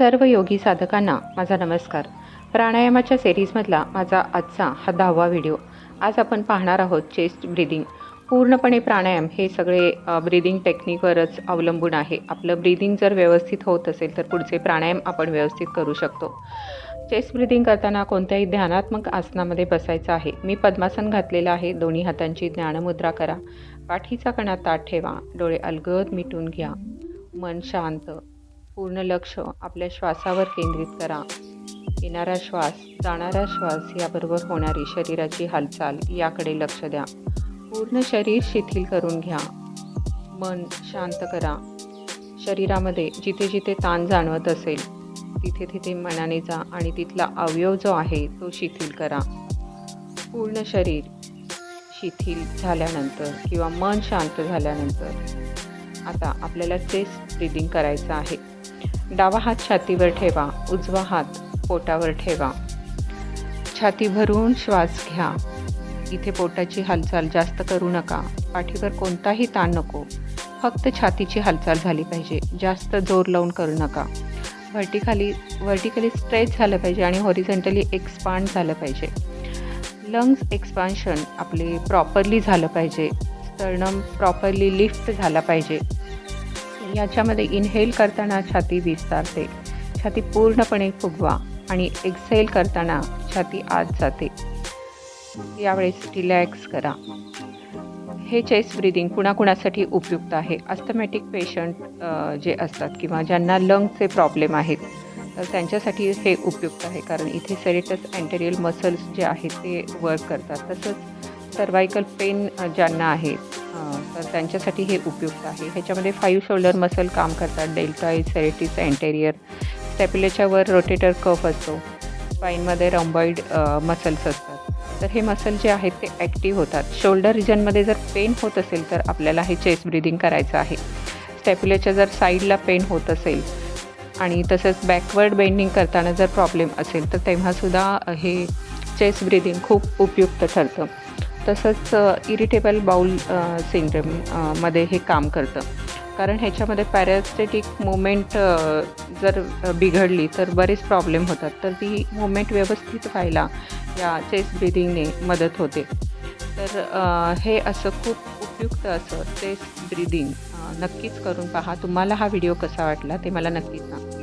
सर्व योगी साधकांना माझा नमस्कार. प्राणायामाच्या सेरीजमधला माझा आजचा हा दहावा व्हिडिओ आज आपण पाहणार आहोत चेस्ट ब्रिदिंग पूर्णपणे प्राणायाम हे सगळे ब्रिदिंग टेक्निकवरच अवलंबून आहे. आपलं ब्रिदिंग जर व्यवस्थित होत असेल तर पुढचे प्राणायाम आपण व्यवस्थित करू शकतो. चेस्ट ब्रिदिंग करताना कोणत्याही ध्यानात्मक आसनामध्ये बसायचं आहे. मी पद्मासन घातलेलं आहे. दोन्ही हातांची ज्ञानमुद्रा करा. पाठीचा कणा ताट ठेवा. डोळे अलगद मिटून घ्या. मन शांत. पूर्ण लक्ष आपल्या श्वासावर केंद्रित करा. येणारा श्वास जाणारा श्वास याबरोबर होणारी शरीराची हालचाल याकडे लक्ष द्या. पूर्ण शरीर शिथिल करून घ्या. मन शांत करा. शरीरामध्ये जिथे जिथे ताण जाणवत असेल तिथे तिथे मनाने जा आणि तिथला अवयव जो आहे तो शिथिल करा. पूर्ण शरीर शिथिल झाल्यानंतर किंवा मन शांत झाल्यानंतर आता आपल्याला चेस्ट ब्रिदिंग करायचं आहे. डावा हात छातीवर ठेवा उजवा हात पोटावर ठेवा. छाती भरून श्वास घ्या. इथे पोटाची हालचाल जास्त करू नका. पाठीवर कोणताही ताण नको. फक्त छातीची हालचाल झाली पाहिजे. जास्त जोर लावून करू नका. व्हर्टिकली व्हर्टिकली स्ट्रेच झालं पाहिजे आणि हॉरिझेंटली एक्सपांड झालं पाहिजे. लंग्स एक्सपान्शन आपले प्रॉपरली झालं पाहिजे. स्टर्नम प्रॉपरली लिफ्ट झाला पाहिजे. याच्यामध्ये इनहेल करताना छाती विस्तारते छाती पूर्णपणे फुगवा आणि एक्सेल करताना छाती आत जाते. यावेळेस रिलॅक्स करा. हे चेस्ट ब्रिदिंग कुणाकुणासाठी उपयुक्त आहे? अस्थमॅटिक पेशंट जे असतात किंवा ज्यांना लंगचे प्रॉब्लेम आहेत तर त्यांच्यासाठी हे उपयुक्त आहे. कारण इथे सेरेटस अँटेरियल मसल्स जे आहेत ते वर्क करतात. तसंच सर्वायकल पेन ज्यांना आहेत तर त्यांच्यासाठी हे उपयुक्त आहे. ह्याच्यामध्ये फाईव्ह शोल्डर मसल काम करतात. डेल्टा सेरेटिस अँटेरियर स्टॅप्युलेच्या वर रोटेटर कफ असतो. स्पाईनमध्ये रंबॉईड मसल्स असतात. तर हे मसल जे आहेत ते ॲक्टिव्ह होतात. शोल्डर रिजनमध्ये जर पेन होत असेल तर आपल्याला हे चेस्ट ब्रिदिंग करायचं आहे. स्टॅप्युलेच्या जर साईडला पेन होत असेल आणि तसंच बॅकवर्ड बेंडिंग करताना जर प्रॉब्लेम असेल तर तेव्हासुद्धा हे चेस्ट ब्रिदिंग खूप उपयुक्त ठरतं. तसंच इरिटेबल बाउल सिंड्रममध्ये हे काम करतं. कारण ह्याच्यामध्ये पॅरास्टेटिक मुवमेंट जर बिघडली तर बरेच प्रॉब्लेम होतात. तर ती मुवमेंट व्यवस्थित व्हायला या चेस्ट ब्रिदिंगने मदत होते. तर हे असं खूप उपयुक्त असं चेस्ट ब्रिदिंग नक्कीच करून पहा. तुम्हाला हा व्हिडिओ कसा वाटला ते मला नक्कीच सांगा.